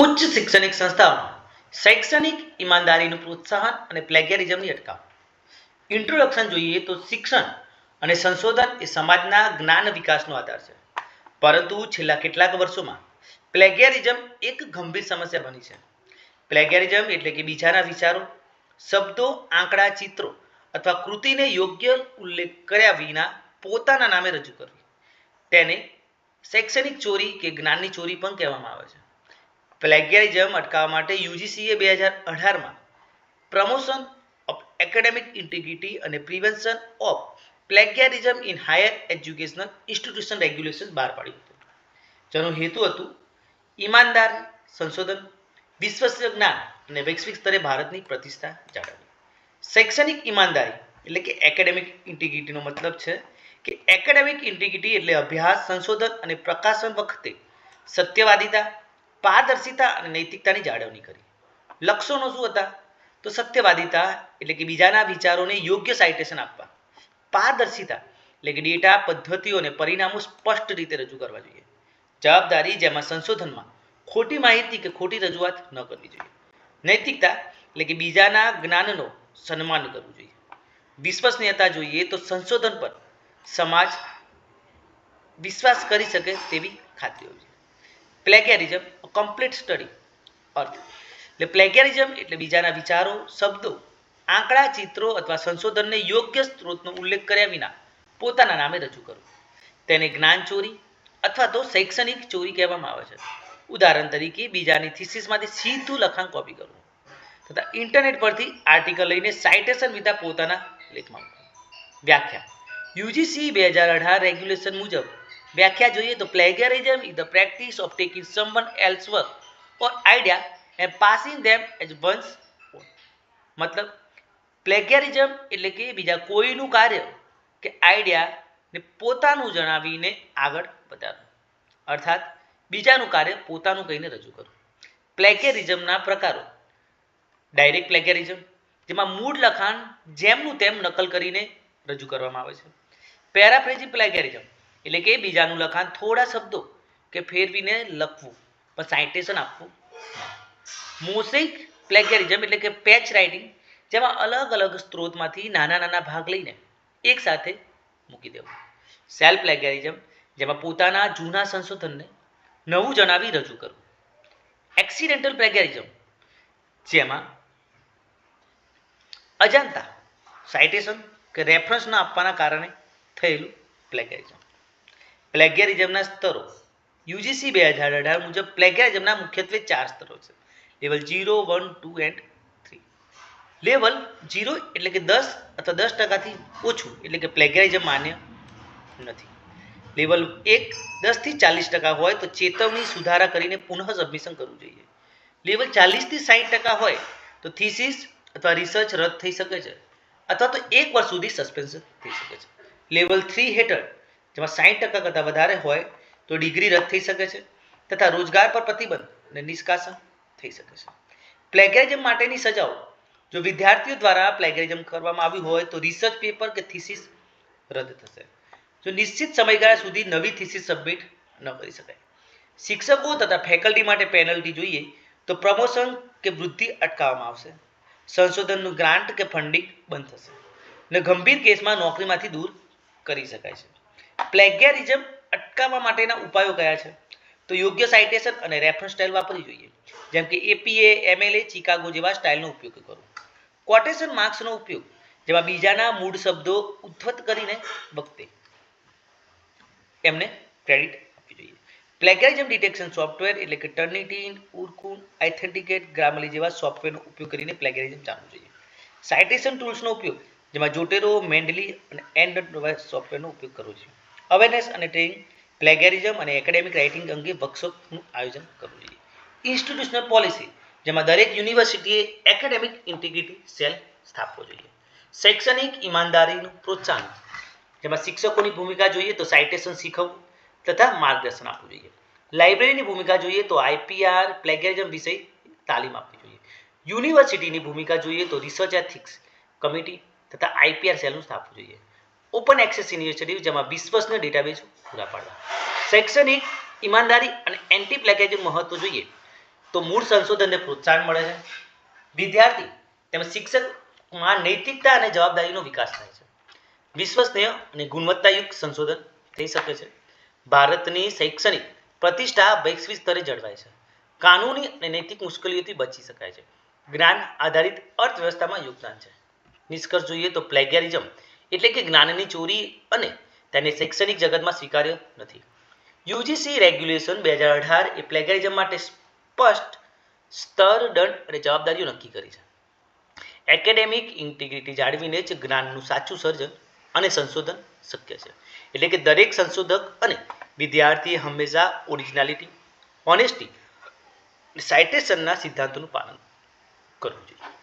ઉચ્ચ શૈક્ષણિક સંસ્થાઓમાં શૈક્ષણિક ઈમાનદારીનું પ્રોત્સાહન અને પ્લેગેરિઝમની અટકાવ. ઇન્ટ્રોડક્શન જોઈએ તો શિક્ષણ અને સંશોધન એ સમાજના જ્ઞાન વિકાસનો આધાર છે. પરંતુ છેલ્લા કેટલાક વર્ષોમાં પ્લેગેરિઝમ એક ગંભીર સમસ્યા બની છે. પ્લેગેરિઝમ એટલે કે બીજાના વિચારો, શબ્દો, આંકડા, ચિત્રો અથવા કૃતિને યોગ્ય ઉલ્લેખ કર્યા વિના પોતાના નામે રજૂ કરવી. તેને શૈક્ષણિક ચોરી કે જ્ઞાનની ચોરી પણ કહેવામાં આવે છે. પ્લેગિયરિઝમ અટકાવવા માટે યુજીસીએ બે હજાર અઢારમાં પ્રમોશન ઓફ એકેડેમિક ઇન્ટિગ્રિટી અને prevention of plagiarism in higher educational institution regulation બહાર પાડ્યું હતું. જેનો હેતુ હતું ઈમાનદાર, સંશોધન, વિશ્વસનીય જ્ઞાન અને વૈશ્વિક સ્તરે ભારતની પ્રતિષ્ઠા જાળવવી. શૈક્ષણિક ઈમાનદારી એટલે કે એકેડેમિક ઇન્ટિગ્રિટીનો મતલબ છે કે એકેડેમિક ઇન્ટિગ્રિટી એટલે અભ્યાસ, સંશોધન અને પ્રકાશન વખતે સત્યવાદિતા પારદર્શિતા અને નૈતિકતાની જાળવણી કરી. લક્ષણો શું હતા? તો સત્યવાદિતા એટલે કે બીજાના વિચારોને યોગ્ય સાઇટેશન આપવા. પારદર્શિતા એટલે કે ડેટા પદ્ધતિઓ અને પરિણામો સ્પષ્ટ રીતે રજૂ કરવા જોઈએ. જવાબદારી જેમાં સંશોધનમાં ખોટી માહિતી કે ખોટી રજૂઆત ન કરવી જોઈએ. નૈતિકતા એટલે કે બીજાના જ્ઞાનનો સન્માન કરવું જોઈએ. વિશ્વસનીયતા જોઈએ તો સંશોધન પર સમાજ વિશ્વાસ કરી શકે તેવી ખાતરી હોવી જોઈએ. પ્લેગેરિઝમ કમ્પ્લીટ સ્ટડી અર્થ. એટલે પ્લેગેરિઝમ એટલે બીજાના વિચારો, શબ્દો, આંકડા, ચિત્રો અથવા સંશોધનને યોગ્ય સ્ત્રોતનો ઉલ્લેખ કર્યા વિના પોતાના નામે રજૂ કરવું તેને જ્ઞાન ચોરી અથવા તો શૈક્ષણિક ચોરી કહેવામાં આવે છે. ઉદાહરણ તરીકે બીજાની થિસિસમાંથી સીધું લખાણ કોપી કરવું તથા ઇન્ટરનેટ પરથી આર્ટિકલ લઈને સાઇટેશન વિતા પોતાના લેખમાં વ્યાખ્યા. યુજીસી બે હજાર અઢાર રેગ્યુલેશન મુજબ વ્યાખ્યા જોઈએ તો plagiarism is the practice of taking someone else work or idea and passing them as one's મતલબ પ્લેગ્યારિઝમ એટલે કે બીજા કોઈનું કાર્ય કે આઈડિયાને પોતાનું જણાવીને આગળ વધારવું. અર્થાત, બીજાનું કાર્ય પોતાનું કહીને રજૂ કરવું. પ્લેગેરિઝમના પ્રકારો. ડાયરેક્ટ પ્લેગેરિઝમ જેમાં મૂળ લખાણ જેમનું તેમ નકલ કરીને રજૂ કરવામાં આવે છે. પેરાફ્રેઝી પ્લેગેરિઝમ એટલે કે બીજાનું લખાણ થોડા શબ્દો કે ફેરવીને લખવું. પણ સાઇટેશન આપવું. મોસિક પ્લેગેરિઝમ એટલે કે પેચ રાઇટિંગ જેમાં અલગ અલગ સ્ત્રોતમાંથી નાના નાના ભાગ લઈને એકસાથે મૂકી દેવું. સેલ્ફ પ્લેગેરિઝમ જેમાં પોતાના જૂના સંશોધનને નવું જણાવી રજૂ કરવું. એક્સિડેન્ટલ પ્લેગેરિઝમ જેમાં અજાણતા સાઇટેશન કે રેફરન્સ ન આપવાના કારણે થયેલું પ્લેગેરિઝમ પ્લેગેરિઝમના સ્તરો. યુજીસી બે હજાર અઢાર મુજબ પ્લેગેરિઝમના મુખ્યત્વે ચાર સ્તરો છે. Level zero one, two and three. Level zero એટલે કે દસ અથવા દસ ટકાથી ઓછું એટલે કે પ્લેગેરિઝમ માન્ય નથી. લેવલ એક દસથી ચાલીસ ટકા હોય તો ચેતવણી સુધારા કરીને પુનઃ સબમિશન કરવું જોઈએ. લેવલ ચાલીસથી સાઠ ટકા હોય તો થીસીસ અથવા રિસર્ચ રદ થઈ શકે છે. અથવા તો એક વર્ષ સુધી સસ્પેન્શન થઈ શકે છે. લેવલ થ્રી હેઠળ જેમાં સાઠ ટકા કરતાં વધારે હોય તો ડિગ્રી રદ થઈ શકે છે તથા રોજગાર પર પ્રતિબંધ અને નિષ્કાસન થઈ શકે છે. પ્લેગેરિઝમ માટેની સજાઓ, જો વિદ્યાર્થીઓ દ્વારા પ્લેગેરિઝમ કરવામાં આવ્યું હોય તો રિસર્ચ પેપર કે થીસીસ રદ થશે. જો નિશ્ચિત સમયગાળા સુધી નવી થીસીસ સબમિટ ન કરી શકાય. શિક્ષકો તથા ફેકલ્ટી માટે પેનલ્ટી જોઈએ તો પ્રમોશન કે વૃદ્ધિ અટકાવવામાં આવશે. સંશોધનનું ગ્રાન્ટ કે ફંડિંગ બંધ થશે. ને ગંભીર કેસમાં નોકરીમાંથી દૂર કરી શકાય છે. પ્લેગેરિઝમ અટકાવવા માટેના ઉપાયો કયા છે? તો યોગ્ય સાઇટેશન અને રેફરન્સ સ્ટાઇલ વાપરવી જોઈએ. જેમ કે એપીએ એમએલએ ચિકાગો જેવા સ્ટાઇલનો ઉપયોગ કરવો કોટેશન માર્ક્સનો ઉપયોગ, જેમાં બીજાના મૂળ શબ્દો ઉદ્ધત કરીને વખતે એમને ક્રેડિટ આપવી જોઈએ. પ્લેગ્યારિઝમ ડિટેક્શન સોફ્ટવેર એટલે કે ટર્નિટીન ઉર્કુન આઇથેન્ટિકેટ ગ્રામલી જેવા સોફ્ટવેરનો ઉપયોગ કરીને પ્લેગેરિઝમ જાણવું જોઈએ. સાઇટેશન ટૂલ્સનો ઉપયોગ, જેમાં જોટેરો મેન્ડલી અને એન્ડ સોફ્ટવેરનો ઉપયોગ કરવો જોઈએ. અવેરનેસ અને ટ્રેનિંગ પ્લેગેરિઝમ અને એકેડેમિક રાઇટિંગ અંગે વર્કશોપનું આયોજન કરવું જોઈએ. ઇન્સ્ટિટ્યુશનલ પોલિસી જેમાં દરેક યુનિવર્સિટીએ એકેડેમિક ઇન્ટિગ્રિટી સેલ સ્થાપવો જોઈએ. શૈક્ષણિક ઈમાનદારીનું પ્રોત્સાહન, જેમાં શિક્ષકોની ભૂમિકા જોઈએ તો સાઇટેશન શીખવવું તથા માર્ગદર્શન આપવું જોઈએ. લાઇબ્રેરીની ભૂમિકા જોઈએ તો આઈપીઆર પ્લેગેરિઝમ વિષય તાલીમ આપવી જોઈએ. યુનિવર્સિટીની ભૂમિકા જોઈએ તો રિસર્ચ એથિક્સ કમિટી તથા આઈપીઆર સેલનું સ્થાપવું જોઈએ. ઓપન એક્સેસ ઇનિશિયેટિવ જેમાં વિશ્વસનીય ડેટાબેઝ પૂરા પાડવા. શૈક્ષણિક, ઈમાનદારી અને એન્ટી પ્લેગેરિઝમ મહત્વ જોઈએ તો મૂળ સંશોધનને પ્રોત્સાહન મળે છે. વિદ્યાર્થી તેમજ શિક્ષકમાં નૈતિકતા અને જવાબદારીનો વિકાસ થાય છે. વિશ્વસનીય અને ગુણવત્તાયુક્ત સંશોધન થઈ શકે છે. ભારતની શૈક્ષણિક પ્રતિષ્ઠા વૈશ્વિક સ્તરે જળવાય છે. કાનૂની અને નૈતિક મુશ્કેલીઓથી બચી શકાય છે. જ્ઞાન આધારિત અર્થવ્યવસ્થામાં યોગદાન છે. નિષ્કર્ષ જોઈએ તો પ્લેગિયરિઝમ એટલે કે જ્ઞાનની ચોરી અને તેને શૈક્ષણિક જગતમાં સ્વીકાર્ય નથી. યુજીસી રેગ્યુલેશન બે હજાર અઢાર એ પ્લેગિયરિઝમ માટે સ્પષ્ટ સ્તર, દંડ અને જવાબદારીઓ નક્કી કરી છે. એકેડેમિક ઇન્ટિગ્રિટી જાળવીને જ જ્ઞાનનું સાચું સર્જન અને સંશોધન શક્ય છે. એટલે કે દરેક સંશોધક અને વિદ્યાર્થીએ હંમેશા ઓરિજિનાલિટી ઓનેસ્ટી સાઇટેશનના સિદ્ધાંતોનું પાલન કરવું જોઈએ.